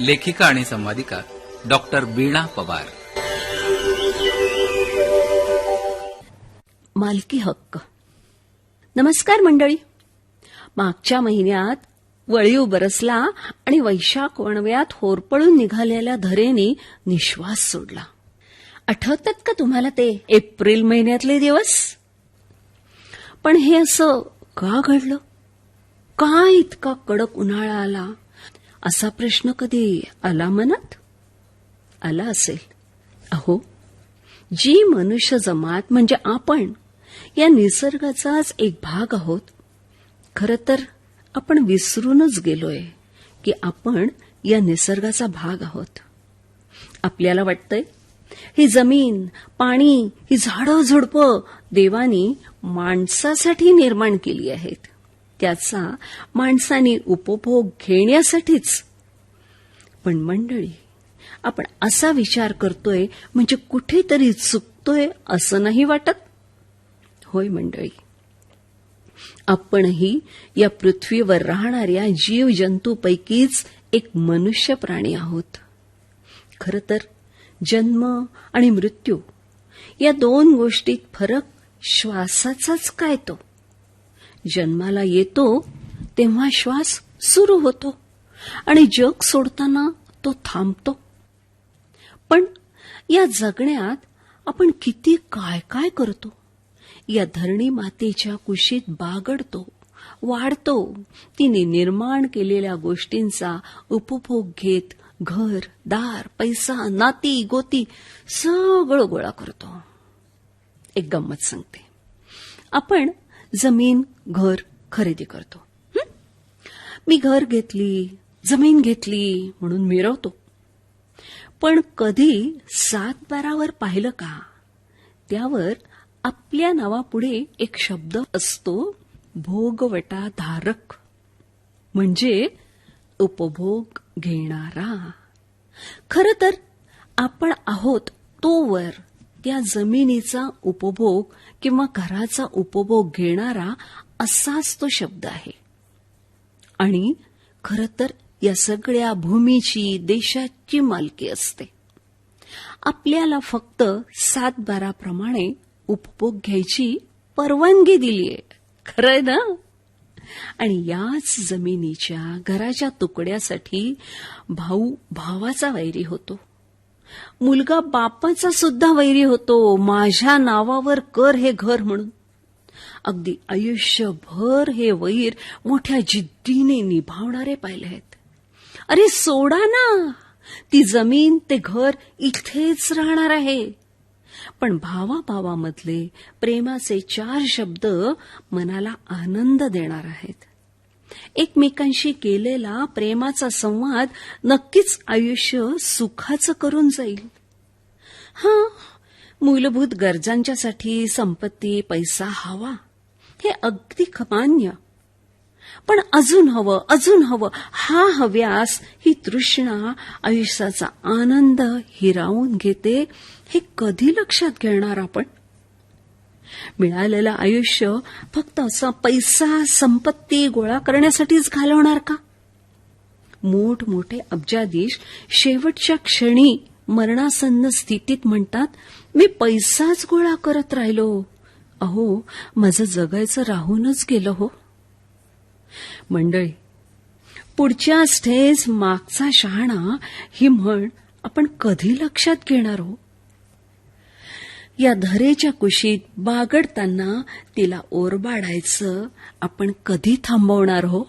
लेखिका आणि संवादिका डॉक्टर बीणा पवार. मालकी हक्क. नमस्कार मंडळी. मागच्या महिन्यात वळीव बरसला आणि वैशाख वणव्यात होरपळून निघालेल्या धरेने निश्वास सोडला. आठवतात का तुम्हाला ते एप्रिल महिन्यातले दिवस? पण हे असं का घडलं? का इतका कडक उन्हाळा आला? असा प्रश्न कधी आला मनात? आला असेल. अहो जी मनुष्य जमात म्हणजे आपण या निसर्गाचाच एक भाग आहोत खरं तर आपण विसरूनच गेलोय की आपण या निसर्गाचा भाग आहोत. आपल्याला वाटतंय ही जमीन पाणी ही झाडं झुडपं देवानी माणसासाठी निर्माण केली आहेत. त्याचा माणसाने उपभोग घेण्यासाठीच. पण मंडळी आपण असा विचार करतोय म्हणजे कुठेतरी चुकतोय असं नाही वाटत? होय मंडळी. आपणही या पृथ्वीवर राहणाऱ्या जीवजंतूपैकीच एक मनुष्य प्राणी आहोत. खरं तर जन्म आणि मृत्यू या दोन गोष्टीत फरक श्वासाचाच काय तो? जन्माला येतो तेव्हा श्वास सुरू होतो आणि जग सोडताना तो थांबतो. पण या जगण्यात आपण किती काय काय करतो? या धरणी मातेच्या कुशीत बागडतो वाढतो. तिने निर्माण केलेल्या गोष्टींचा उपभोग घेत घर दार पैसा नाती गोती सगळं गोळा करतो. एक गंमत सांगते. आपण जमीन घर खरेदी करतो. मी घर घेतली जमीन घेतली म्हणून मिरवतो. पण कधी सात बारावर पाहिलं का त्यावर आपल्या नावापुढे एक शब्द असतो भोगवटा धारक म्हणजे उपभोग घेणारा. खरं तर आपण आहोत तोवर त्या जमिनीचा उपभोग किंवा घराचा उपभोग घेणारा असाच तो शब्द आहे. आणि खरं तर या सगळ्या भूमीची देशाची मालकी असते. आपल्याला फक्त सात बाराप्रमाणे उपभोग घ्यायची परवानगी दिलीये खरंय ना? आणि याच जमिनीच्या घराच्या तुकड्यासाठी भाऊ भावाचा वैरी होतो. मुलगा बापाचा सुद्धा वैरी होतो. माझ्या नावावर कर हे घर म्हणून. अगदी आयुष्यभर हे वैर मोठ्या जिद्दीने निभावणारे पाहिले आहेत. अरे सोडा ना. ती जमीन ते घर इथेच राहणार आहे. पण भावाभावामधले प्रेमाचे चार शब्द मनाला आनंद देणार आहेत. एकमेकांशी केलेला प्रेमाचा संवाद नक्कीच आयुष्य सुखाचं करून जाईल. हा मूलभूत गरजांच्यासाठी संपत्ती पैसा हवा हे अगदी मान्य पण अजून हवं अजून हवं हा हव्यास ही तृष्णा आयुष्याचा आनंद हिरावून घेते हे कधी लक्षात घेणार आपण? मिळालेलं आयुष्य फक्त असा पैसा संपत्ती गोळा करण्यासाठीच घालवणार का? मोठमोठे अब्जाधीश शेवटच्या क्षणी मरणासन्न स्थितीत म्हणतात मी पैसाच गोळा करत राहिलो. अहो माझं जगायचं राहूनच गेलं हो. मंडळी पुढच्या स्टेज मागचा शहाणा ही म्हण आपण कधी लक्षात घेणार हो? या धरेच्या कुशीत बागडताना तिला ओरबाडायचं आपण कधी थांबवणार हो?